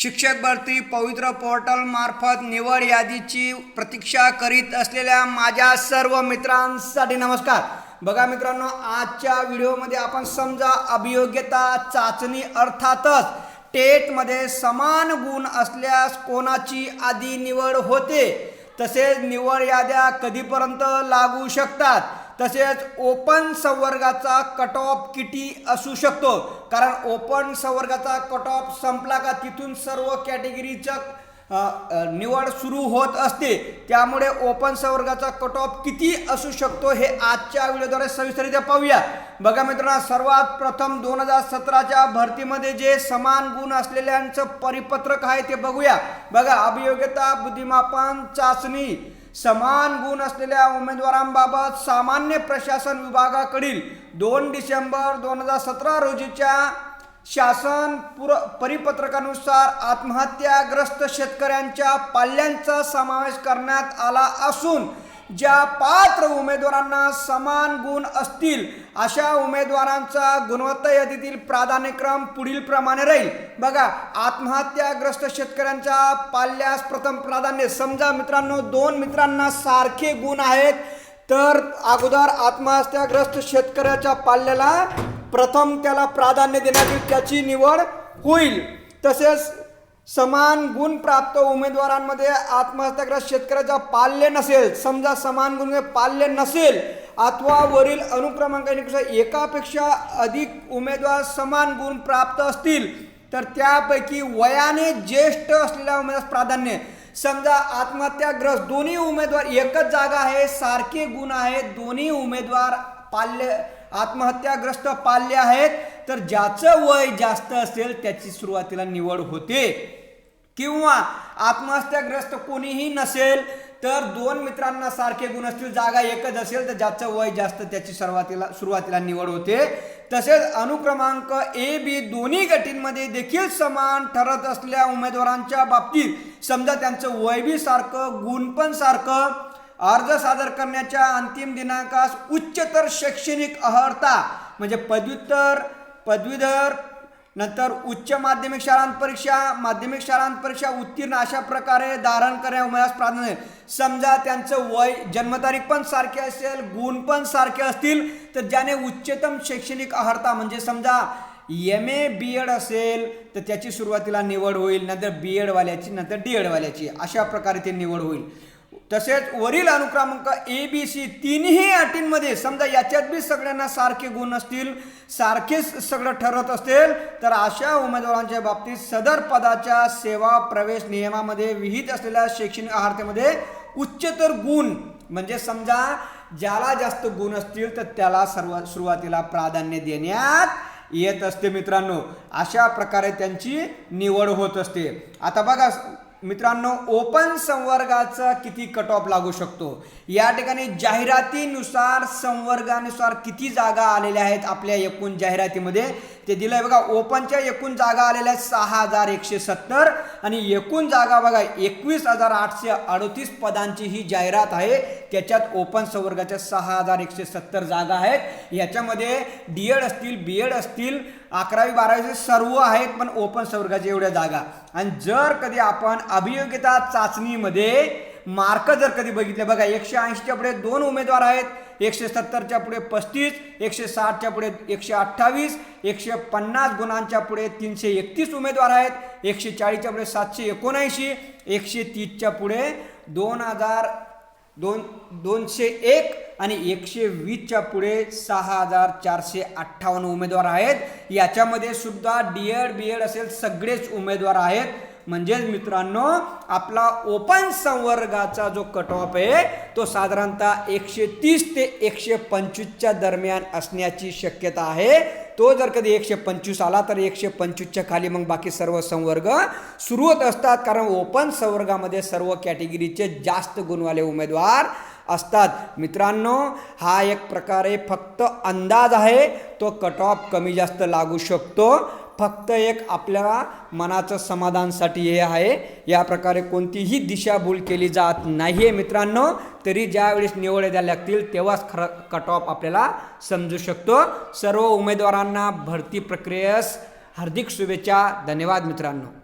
शिक्षक भरती पवित्र पोर्टलमार्फत निवड यादीची प्रतीक्षा करीत असलेल्या माझ्या सर्व मित्रांसाठी नमस्कार. बघा मित्रांनो आजच्या व्हिडिओमध्ये आपण समजा अभियोग्यता चाचणी अर्थातच टेटमध्ये समान गुण असल्यास कोणाची आधी निवड होते? तसेच निवड याद्या कधीपर्यंत लागू शकतात? तसेच ओपन संवर्गाचा कट ऑफ किती असू शकतो. कारण ओपन संवर्गाचा कट ऑफ संपला का तिथून सर्व कॅटेगरीचं निवड सुरू होत असते. त्यामुळे ओपन संवर्गाचा कट ऑफ किती असू शकतो हे आजच्या व्हिडिओद्वारे सविस्तरित्या पाहूया. बघा मित्रांनो सर्वात प्रथम दोन हजार सतराच्या भरतीमध्ये जे समान गुण असलेल्यांचं परिपत्रक आहे ते बघूया. बघा अभियोग्यता बुद्धिमापन चाचणी. समान गुण असलेल्या उमेदवारांबाबत सामान्य प्रशासन विभागाकडील दोन डिसेंबर दोन हजार सतरा रोजीच्या शासन पुर परिपत्रकानुसार आत्महत्याग्रस्त शेतकऱ्यांच्या पाल्यांचा समावेश करण्यात आला असून ज्या पात्र उमेदवारांना समान गुण असतील अशा उमेदवारांचा गुणवत्ता यादीतील प्राधान्यक्रम पुढील प्रमाणे राहील. बघा आत्महत्याग्रस्त शेतकऱ्यांच्या पाल्यास प्रथम प्राधान्य. समजा मित्रांनो दोन मित्रांना सारखे गुण आहेत तर अगोदर आत्महत्याग्रस्त शेतकऱ्याच्या पाल्याला प्रथम त्याला प्राधान्य देण्यात येईल त्याची निवड होईल. तसेच समान गुण प्राप्त उमेदवारांमध्ये आत्महत्याग्रस्त शेतकऱ्याचा पाल्य नसेल समजा समान गुण म्हणजे पाल्य नसेल अथवा वरील अनुक्रमांकानुसार एकापेक्षा अधिक उमेदवार समान गुण प्राप्त असतील तर त्यापैकी वयाने ज्येष्ठ असलेल्या उमेदवार प्राधान्य. समजा आत्महत्याग्रस्त दोन्ही उमेदवार एकच जागा आहे सारखे गुण आहेत दोन्ही उमेदवार पाल्य आत्महत्याग्रस्त पाल्य आहेत तर ज्याचं वय जास्त असेल त्याची सुरुवातीला निवड होते. किंवा आत्महत्याग्रस्त कोणीही नसेल तर दोन मित्रांना सारखे गुण असतील जागा एकच असेल तर ज्याचं वय जास्त त्याची सुरुवातीला सुरुवातीला निवड होते. तसेच अनुक्रमांक ए बी दोन्ही गटींमध्ये देखील समान ठरत असल्या उमेदवारांच्या बाबतीत समजा त्यांचं वय बी सारखं गुण पण सारखं अर्ज सादर करण्याच्या अंतिम दिनांकास उच्चतर शैक्षणिक अर्हता म्हणजे पदव्युत्तर पदवीधर नंतर उच्च माध्यमिक शाळांत परीक्षा माध्यमिक शाळांत परीक्षा उत्तीर्ण अशा प्रकारे धारण करण्या उमेदवार प्राधान्य समजा त्यांचं वय जन्मतारीख पण सारखे असेल गुण पण सारखे असतील तर ज्याने उच्चतम शैक्षणिक अर्हता म्हणजे समजा एम ए बी एड असेल तर त्याची सुरुवातीला निवड होईल नंतर बी एडवाल्याची नंतर डी एडवाल्याची अशा प्रकारे ते निवड होईल. तसेच वरील अनुक्रमांक ए बी सी तिन्ही अटींमध्ये समजा याच्यात बी सगळ्यांना सारखे गुण असतील सारखेच सगळं ठरत असेल तर अशा उमेदवारांच्या बाबतीत सदर पदाच्या सेवा प्रवेश नियमामध्ये विहित असलेल्या शैक्षणिक आहारतेमध्ये उच्चतर गुण म्हणजे समजा ज्याला जास्त गुण असतील तर त्याला सर्व सुरुवातीला प्राधान्य देण्यात येत असते मित्रांनो. अशा प्रकारे त्यांची निवड होत असते. आता बघा मित्रांनो ओपन संवर्गाचा किती कट ऑफ लागू शकतो? या ठिकाणी जाहिरातीनुसार संवर्गानुसार किती जागा आलेल्या आहेत आपल्या एकूण जाहिरातीमध्ये? ते दिलं आहे बघा ओपनच्या एकूण जागा आलेल्या आहेत सहा हजार एकशे सत्तर आणि एकूण जागा बघा एकवीस हजार आठशे अडतीस पदांची ही जाहिरात आहे. त्याच्यात ओपन संवर्गाच्या सहा हजार एकशे सत्तर जागा आहेत. याच्यामध्ये डी एड असतील बी एड असतील अकरावी बारावीचे सर्व आहेत पण ओपन संवर्गाच्या एवढ्या जागा. आणि जर कधी आपण अभियोग्यता चाचणीमध्ये मार्क जर कधी बघितले बघा एकशे ऐंशीच्या पुढे दोन उमेदवार आहेत. एकशे सत्तरच्या पुढे पस्तीस एकशे साठच्या पुढे एकशे अठ्ठावीस एकशे पन्नास गुणांच्या पुढे तीनशे एकतीस उमेदवार आहेत. एकशे चाळीसच्या पुढे सातशे एकोणऐंशी एकशे तीसच्या पुढे दोन हजार दोन दोनशे एक आणि एकशे वीसच्या पुढे सहा हजार चारशे अठ्ठावन्न उमेदवार आहेत. याच्यामध्ये सुद्धा डी एड बी एड असेल सगळेच उमेदवार आहेत. म्हणजेच मित्रांनो आपला ओपन संवर्गाचा जो कट ऑफ आहे तो साधारणतः एकशे तीस ते एकशे पंचवीसच्या दरम्यान असण्याची शक्यता आहे. तो जर कधी एकशे पंचवीस आला तर एकशे पंचवीसच्या खाली मग बाकी सर्व संवर्ग सुरू होत असतात. कारण ओपन संवर्गामध्ये सर्व कॅटेगरीचे जास्त गुणवाले उमेदवार असतात. मित्रांनो हा एक प्रकारे फक्त अंदाज आहे. तो कट ऑफ कमी जास्त लागू शकतो. फक्त एक आपल्याला मनाचं समाधानसाठी हे आहे. या प्रकारे कोणतीही दिशाभूल केली जात नाही आहे मित्रांनो. तरी ज्यावेळेस निवड द्यायला लागतील तेव्हाच खरं कट ऑफ आपल्याला समजू शकतो. सर्व उमेदवारांना भरती प्रक्रियेस हार्दिक शुभेच्छा. धन्यवाद मित्रांनो.